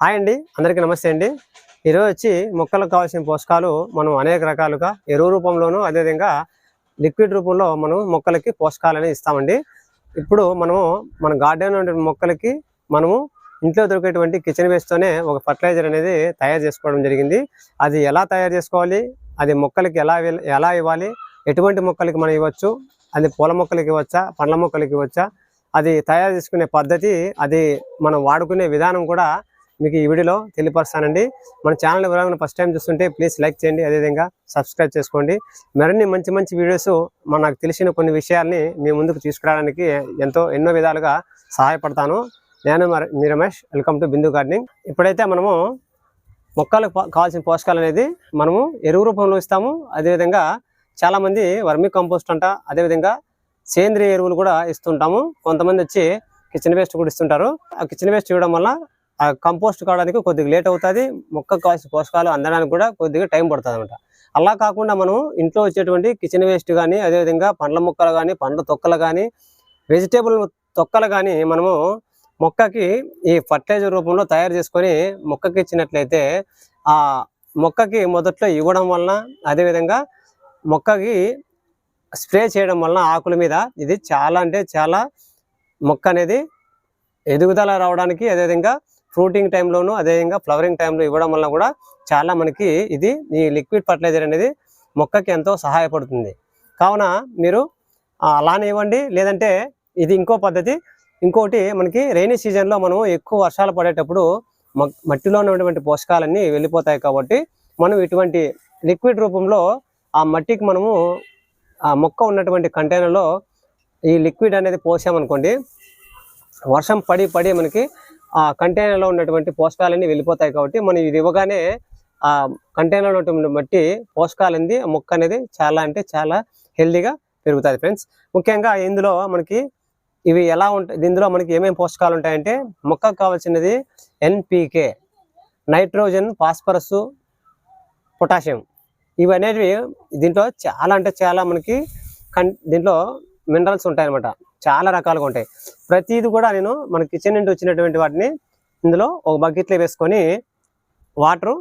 Hi అండి అందరికీ నమస్తే అండి. ఈరోజు వచ్చి మొక్కలకు కావాల్సిన పోషకాలు మనం అనేక రకాలుగా ఎరువు రూపంలోనూ అదేవిధంగా లిక్విడ్ రూపంలో మనం మొక్కలకి పోషకాలని ఇస్తామండి. ఇప్పుడు మనము మన గార్డెన్ ఉండే మొక్కలకి మనము ఇంట్లో దొరికేటువంటి కిచెన్ వేస్తోనే ఒక ఫర్టిలైజర్ అనేది తయారు చేసుకోవడం జరిగింది. అది ఎలా తయారు చేసుకోవాలి? అది మొక్కలకి ఎలా ఎలా ఇవ్వాలి? ఎటువంటి మొక్కలకి మనం ఇవ్వచ్చు? అది పూల మొక్కలకి ఇవ్వచ్చా? పండ్ల మొక్కలకి ఇవ్వచ్చా? అది తయారు చేసుకునే పద్ధతి అది మనం వాడుకునే విధానం కూడా మీకు ఈ వీడియోలో తెలియపరుస్తానండి. మన ఛానల్ ఎవరైనా ఫస్ట్ టైం చూస్తుంటే ప్లీజ్ లైక్ చేయండి. అదేవిధంగా సబ్స్క్రైబ్ చేసుకోండి. మరిన్ని మంచి మంచి వీడియోస్ మన నాకు తెలిసిన కొన్ని విషయాల్ని మీ ముందుకు తీసుకురావడానికి ఎంతో ఎన్నో విధాలుగా సహాయపడతాను. నేను మీ Ramesh welcome to Bindu gardening ఇప్పుడైతే మనము మొక్కలకు కావాల్సిన పోషకాలు అనేది మనము ఎరువు రూపంలో ఇస్తాము. అదేవిధంగా చాలామంది వర్మి కంపోస్ట్ అంట అదేవిధంగా సేంద్రియ ఎరువులు కూడా ఇస్తుంటాము. కొంతమంది వచ్చి కిచెన్ వేస్ట్ కూడా ఇస్తుంటారు. ఆ కిచెన్ వేస్ట్ ఇవ్వడం వల్ల ఆ కంపోస్ట్ కావడానికి కొద్దిగా లేట్ అవుతుంది మొక్క కావాల్సిన పోషకాలు అందడానికి కూడా కొద్దిగా టైం పడుతుంది అనమాట అలా కాకుండా మనం ఇంట్లో వచ్చేటువంటి కిచెన్ వేస్ట్ కానీ అదేవిధంగా పండ్ల మొక్కలు కానీ పండ్ల తొక్కలు కానీ వెజిటేబుల్ తొక్కలు కానీ మనము మొక్కకి ఈ ఫర్టిలైజర్ రూపంలో తయారు చేసుకొని మొక్కకి ఇచ్చినట్లయితే ఆ మొక్కకి మొదట్లో ఇవ్వడం వలన అదేవిధంగా మొక్కకి స్ప్రే చేయడం వలన ఆకుల మీద ఇది చాలా అంటే చాలా మొక్క అనేది ఎదుగుదల రావడానికి అదేవిధంగా ఫ్రూటింగ్ టైంలోను అదేవిధంగా ఫ్లవరింగ్ టైంలో ఇవ్వడం వల్ల కూడా చాలా మనకి ఇది ఈ లిక్విడ్ ఫర్టిలైజర్ అనేది మొక్కకి ఎంతో సహాయపడుతుంది. కావున మీరు అలానే ఇవ్వండి. లేదంటే ఇది ఇంకో పద్ధతి. ఇంకోటి మనకి రైనీ సీజన్లో మనం ఎక్కువ వర్షాలు పడేటప్పుడు మట్టిలో ఉన్నటువంటి పోషకాలన్నీ వెళ్ళిపోతాయి కాబట్టి మనం ఇటువంటి లిక్విడ్ రూపంలో ఆ మట్టికి మనము ఆ మొక్క ఉన్నటువంటి కంటైనర్లో ఈ లిక్విడ్ అనేది పోసామనుకోండి వర్షం పడి పడి మనకి ఆ కంటైనర్లో ఉన్నటువంటి పోషకాలన్నీ వెళ్ళిపోతాయి కాబట్టి మనం ఇది ఇవ్వగానే ఆ కంటైనర్లో ఉన్నటువంటి మట్టి పోషకాలంది ఆ మొక్క అనేది చాలా అంటే చాలా హెల్దీగా పెరుగుతుంది ఫ్రెండ్స్. ముఖ్యంగా ఇందులో మనకి ఇవి ఎలా ఉంటాయి ఇందులో మనకి ఏమేమి పోషకాలు ఉంటాయంటే మొక్కకు కావాల్సినది ఎన్పికే నైట్రోజన్ ఫాస్ఫరస్ పొటాషియం. ఇవి అనేటివి దీంట్లో చాలా అంటే చాలా మనకి కన్ దీంట్లో మినరల్స్ ఉంటాయన్నమాట. చాలా రకాలుగా ఉంటాయి. ప్రతిది కూడా నేను మన కిచెన్ నుండి వచ్చినటువంటి వాటిని ఇందులో ఒక బకెట్లో వేసుకొని వాటరు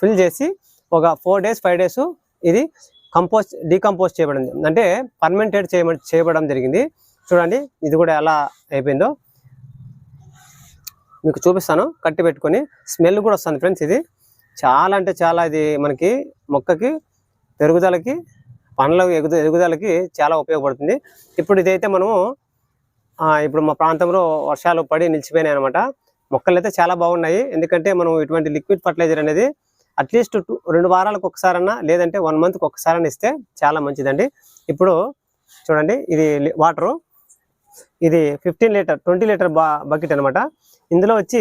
ఫిల్ చేసి ఒక ఫోర్ డేస్ ఫైవ్ డేస్ ఇది కంపోస్ట్ డీకంపోజ్ చేయబడింది. అంటే పర్మెంటెడ్ చేయ చేయబడడం జరిగింది. చూడండి ఇది కూడా ఎలా అయిపోయిందో. మీకు చూపిస్తాను. కట్టి పెట్టుకొని స్మెల్ కూడా వస్తుంది ఫ్రెండ్స్ ఇది. చాలా అంటే చాలా ఇది మనకి మొక్కకి పెరుగుదలకి పండ్ల ఎగుద ఎదుగుదలకి చాలా ఉపయోగపడుతుంది. ఇప్పుడు ఇదైతే మనము ఇప్పుడు మా ప్రాంతంలో వర్షాలు పడి నిలిచిపోయినాయి అనమాట మొక్కలు అయితే చాలా బాగున్నాయి. ఎందుకంటే మనం ఇటువంటి లిక్విడ్ ఫర్టిలైజర్ అనేది అట్లీస్ట్ టూ రెండు వారాలకు ఒకసారన్నా లేదంటే వన్ మంత్కి ఒకసారన్నా ఇస్తే చాలా మంచిదండి. ఇప్పుడు చూడండి ఇది వాటరు. ఇది ఫిఫ్టీన్ లీటర్ ట్వంటీ లీటర్ బా బకెట్ అనమాట ఇందులో వచ్చి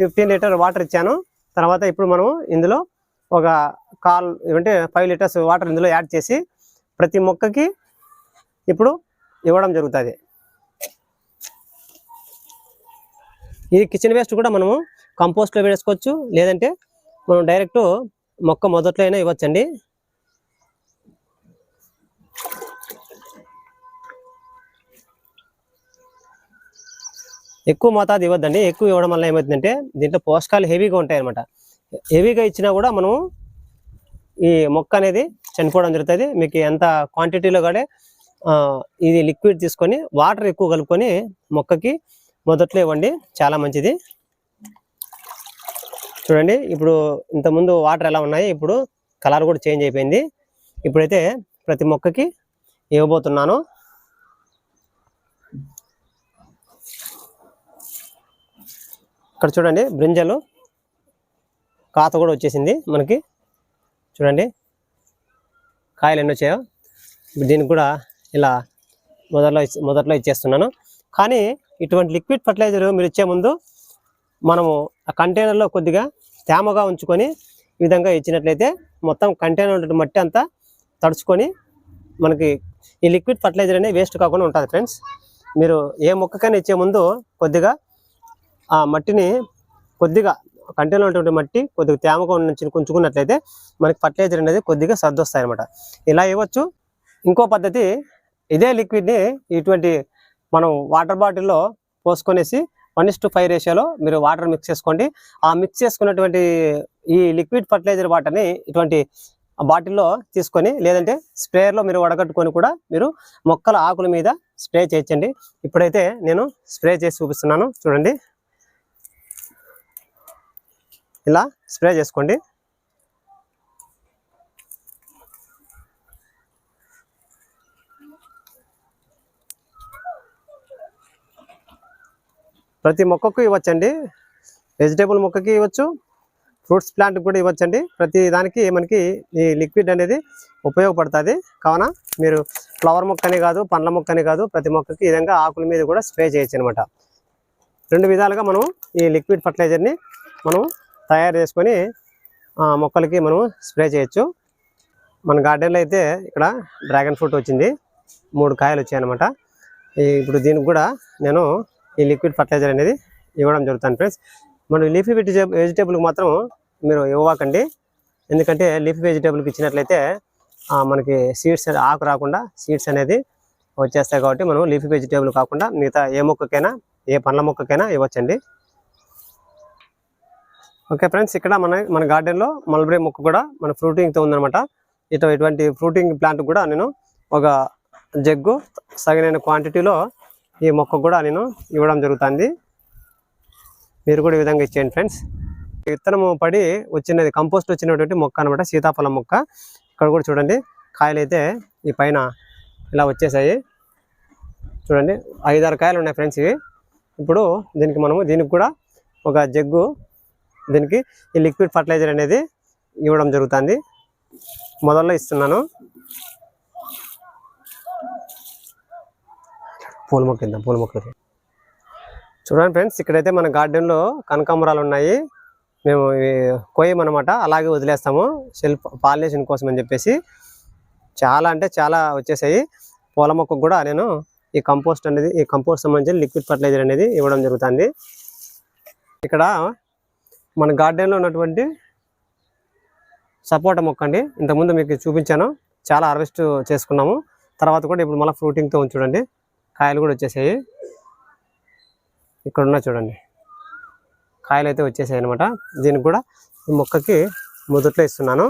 ఫిఫ్టీన్ లీటర్ వాటర్ ఇచ్చాను. తర్వాత ఇప్పుడు మనం ఇందులో ఒక కాల్ అంటే ఫైవ్ లీటర్స్ వాటర్ ఇందులో యాడ్ చేసి ప్రతి మొక్కకి ఇప్పుడు ఇవ్వడం జరుగుతుంది. ఈ కిచెన్ వేస్ట్ కూడా మనము కంపోస్ట్లో వేసుకోవచ్చు. లేదంటే మనం డైరెక్ట్ మొక్క మొదట్లో అయినా ఇవ్వచ్చండి. ఎక్కువ మోతాదు ఇవ్వద్దండి. ఎక్కువ ఇవ్వడం వల్ల ఏమవుతుందంటే దీంట్లో పోషకాలు హెవీగా ఉంటాయి అనమాట హెవీగా ఇచ్చినా కూడా మనము ఈ మొక్క అనేది చనిపోవడం జరుగుతుంది. మీకు ఎంత క్వాంటిటీలో కూడా ఇది లిక్విడ్ తీసుకొని వాటర్ ఎక్కువ కలుపుకొని మొక్కకి మొదట్లో ఇవ్వండి. చాలా మంచిది. చూడండి ఇప్పుడు ఇంతకుముందు వాటర్ ఎలా ఉన్నాయి ఇప్పుడు కలర్ కూడా చేంజ్ అయిపోయింది. ఇప్పుడైతే ప్రతి మొక్కకి ఇవ్వబోతున్నాను. ఇక్కడ చూడండి బ్రింజలు కాత కూడా వచ్చేసింది మనకి. చూడండి కాయలు ఎన్ని వచ్చాయో దీనికి కూడా ఇలా మొదట్లో ఇచ్చి- మొదట్లో ఇచ్చేస్తున్నాను. కానీ ఇటువంటి లిక్విడ్ ఫర్టిలైజర్ మీరు ఇచ్చే ముందు మనము ఆ కంటైనర్లో కొద్దిగా తేమగా ఉంచుకొని ఈ విధంగా ఇచ్చినట్లయితే మొత్తం కంటైనర్ ఉన్న మట్టి అంతా తడుచుకొని మనకి ఈ లిక్విడ్ ఫర్టిలైజర్ అనేది వేస్ట్ కాకుండా ఉంటుంది ఫ్రెండ్స్. మీరు ఏ మొక్కకైనా ఇచ్చే ముందు కొద్దిగా ఆ మట్టిని కొద్దిగా కంటైనర్ ఉన్నటువంటి మట్టి కొద్దిగా తేమగా నుంచి ఉంచుకున్నట్లయితే మనకి ఫర్టిలైజర్ అనేది కొద్దిగా సర్దొస్తాయి అనమాట ఇలా ఇవ్వచ్చు. ఇంకో పద్ధతి ఇదే లిక్విడ్ని ఇటువంటి మనం వాటర్ బాటిల్లో పోసుకొనేసి వన్ ఇస్ టు ఫైవ్ రేషియోలో మీరు వాటర్ మిక్స్ చేసుకోండి. ఆ మిక్స్ చేసుకున్నటువంటి ఈ లిక్విడ్ ఫర్టిలైజర్ వాటర్ని ఇటువంటి బాటిల్లో తీసుకొని లేదంటే స్ప్రేయర్లో మీరు వడగట్టుకొని కూడా మీరు మొక్కల ఆకుల మీద స్ప్రే చేయించండి. ఇప్పుడైతే నేను స్ప్రే చేసి చూపిస్తున్నాను. చూడండి. ఇలా స్ప్రే చేసుకోండి. ప్రతి మొక్కకు ఇవ్వచ్చండి. వెజిటేబుల్ మొక్కకి ఇవ్వచ్చు. ఫ్రూట్స్ ప్లాంట్ కూడా ఇవ్వచ్చండి. ప్రతి దానికి మనకి ఈ లిక్విడ్ అనేది ఉపయోగపడుతుంది. కావున మీరు ఫ్లవర్ మొక్కని కాదు పండ్ల మొక్కని కాదు ప్రతి మొక్కకి ఈ విధంగా ఆకుల మీద కూడా స్ప్రే చేయొచ్చు అనమాట రెండు విధాలుగా మనం ఈ లిక్విడ్ ఫర్టిలైజర్ని మనం తయారు చేసుకొని మొక్కలకి మనం స్ప్రే చేయొచ్చు. మన గార్డెన్లో అయితే ఇక్కడ డ్రాగన్ ఫ్రూట్ వచ్చింది. మూడు కాయలు వచ్చాయి అనమాట ఇప్పుడు దీనికి కూడా నేను ఈ లిక్విడ్ ఫర్టిలైజర్ అనేది ఇవ్వడం జరుగుతుంది ఫ్రెండ్స్. మనం లీఫీ వెజిటేబుల్ వెజిటేబుల్కి మాత్రం మీరు ఇవ్వకండి. ఎందుకంటే లీఫీ వెజిటేబుల్కి ఇచ్చినట్లయితే మనకి సీడ్స్ ఆకు రాకుండా సీడ్స్ అనేది వచ్చేస్తాయి కాబట్టి మనం లీఫీ వెజిటేబుల్ కాకుండా మిగతా ఏ మొక్కకైనా ఏ పండ్ల మొక్కకైనా ఇవ్వచ్చండి. ఓకే ఫ్రెండ్స్ ఇక్కడ మన మన గార్డెన్లో మల్బరీ మొక్క కూడా మన ఫ్రూటింగ్తో ఉందనమాట ఇటు ఇటువంటి ఫ్రూటింగ్ ప్లాంట్ కూడా నేను ఒక జగ్గు సగనైన క్వాంటిటీలో ఈ మొక్క కూడా నేను ఇవ్వడం జరుగుతుంది. మీరు కూడా ఈ విధంగా ఇచ్చేయండి ఫ్రెండ్స్. విత్తనము పడి వచ్చినది కంపోస్ట్ వచ్చినటువంటి మొక్క అనమాట సీతాఫలం మొక్క. ఇక్కడ కూడా చూడండి కాయలు అయితే ఈ పైన ఇలా వచ్చేసాయి. చూడండి ఐదారు కాయలు ఉన్నాయి ఫ్రెండ్స్ ఇవి. ఇప్పుడు దీనికి మనము దీనికి కూడా ఒక జగ్గు దీనికి ఈ లిక్విడ్ ఫర్టిలైజర్ అనేది ఇవ్వడం జరుగుతుంది. మొదల్లో ఇస్తున్నాను. పూల మొక్క ఇద్దాం పూల మొక్కలు. చూడండి ఫ్రెండ్స్ ఇక్కడైతే మన గార్డెన్లో కనకాంబరాలు ఉన్నాయి. మేము ఇవి కోయమన్నమాట అలాగే వదిలేస్తాము. సెల్ఫ్ పాలినేషన్ కోసం అని చెప్పేసి చాలా అంటే చాలా వచ్చేసాయి. పూల మొక్కకు కూడా నేను ఈ కంపోస్ట్ అనేది ఈ కంపోస్ట్ సంబంధించి లిక్విడ్ ఫర్టిలైజర్ అనేది ఇవ్వడం జరుగుతుంది. ఇక్కడ మన గార్డెన్లో ఉన్నటువంటి సపోటా మొక్క అండి. ఇంతకుముందు మీకు చూపించాను. చాలా హార్వెస్ట్ చేసుకున్నాము. తర్వాత కూడా ఇప్పుడు మళ్ళీ ఫ్రూటింగ్తో చూడండి కాయలు కూడా వచ్చేసాయి. ఇక్కడ ఉన్న చూడండి. కాయలు అయితే వచ్చేసాయి అనమాట దీనికి కూడా ఈ మొక్కకి మొదట్లో ఇస్తున్నాను.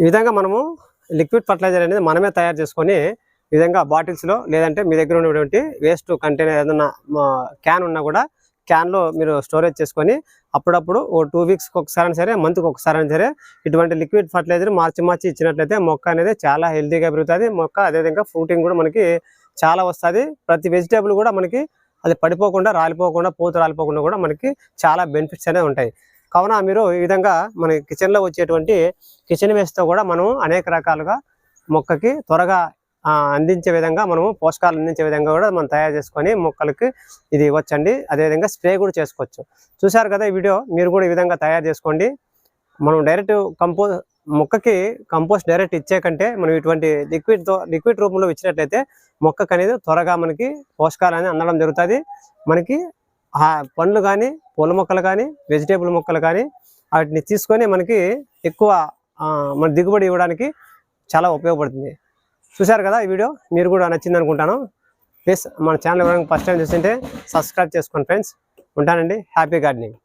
ఈ విధంగా మనము లిక్విడ్ ఫర్టిలైజర్ అనేది మనమే తయారు చేసుకొని విధంగా బాటిల్స్లో లేదంటే మీ దగ్గర ఉన్నటువంటి వేస్ట్ కంటైనర్ ఏదైనా క్యాన్ ఉన్నా కూడా క్యాన్లో మీరు స్టోరేజ్ చేసుకొని అప్పుడప్పుడు ఓ టూ వీక్స్కి ఒకసారి సరే మంత్కి ఒకసారి సరే ఇటువంటి లిక్విడ్ ఫర్టిలైజర్ మార్చి మార్చి ఇచ్చినట్లయితే మొక్క అనేది చాలా హెల్తీగా పెరుగుతుంది. మొక్క అదేవిధంగా ఫ్రూటింగ్ కూడా మనకి చాలా వస్తుంది. ప్రతి వెజిటేబుల్ కూడా మనకి అది పడిపోకుండా రాలిపోకుండా పూత రాలిపోకుండా కూడా మనకి చాలా బెనిఫిట్స్ అనేవి ఉంటాయి. కావున మీరు ఈ విధంగా మన కిచెన్లో వచ్చేటువంటి కిచెన్ వేస్ట్తో కూడా మనం అనేక రకాలుగా మొక్కకి త్వరగా అందించే విధంగా మనము పోషకాలు అందించే విధంగా కూడా మనం తయారు చేసుకొని మొక్కలకి ఇది ఇవ్వచ్చండి. అదేవిధంగా స్ప్రే కూడా చేసుకోవచ్చు. చూశారు కదా ఈ వీడియో? మీరు కూడా ఈ విధంగా తయారు చేసుకోండి. మనం డైరెక్ట్ కంపో మొక్కకి కంపోస్ట్ డైరెక్ట్ ఇచ్చే కంటే మనం ఇటువంటి లిక్విడ్తో లిక్విడ్ రూపంలో ఇచ్చినట్లయితే మొక్కకు అనేది త్వరగా మనకి పోషకాలు అనేది అందడం జరుగుతుంది. మనకి ఆ పండ్లు కానీ పూల మొక్కలు కానీ వెజిటేబుల్ మొక్కలు కానీ వాటిని తీసుకొని మనకి ఎక్కువ మన దిగుబడి ఇవ్వడానికి చాలా ఉపయోగపడుతుంది. చూశారు కదా ఈ వీడియో? మీరు కూడా నచ్చింది అనుకుంటాను ప్లీజ్ మన ఛానల్ ఎవరైనా ఫస్ట్ టైం చూస్తుంటే సబ్స్క్రైబ్ చేసుకోండి ఫ్రెండ్స్. ఉంటానండి. Happy gardening.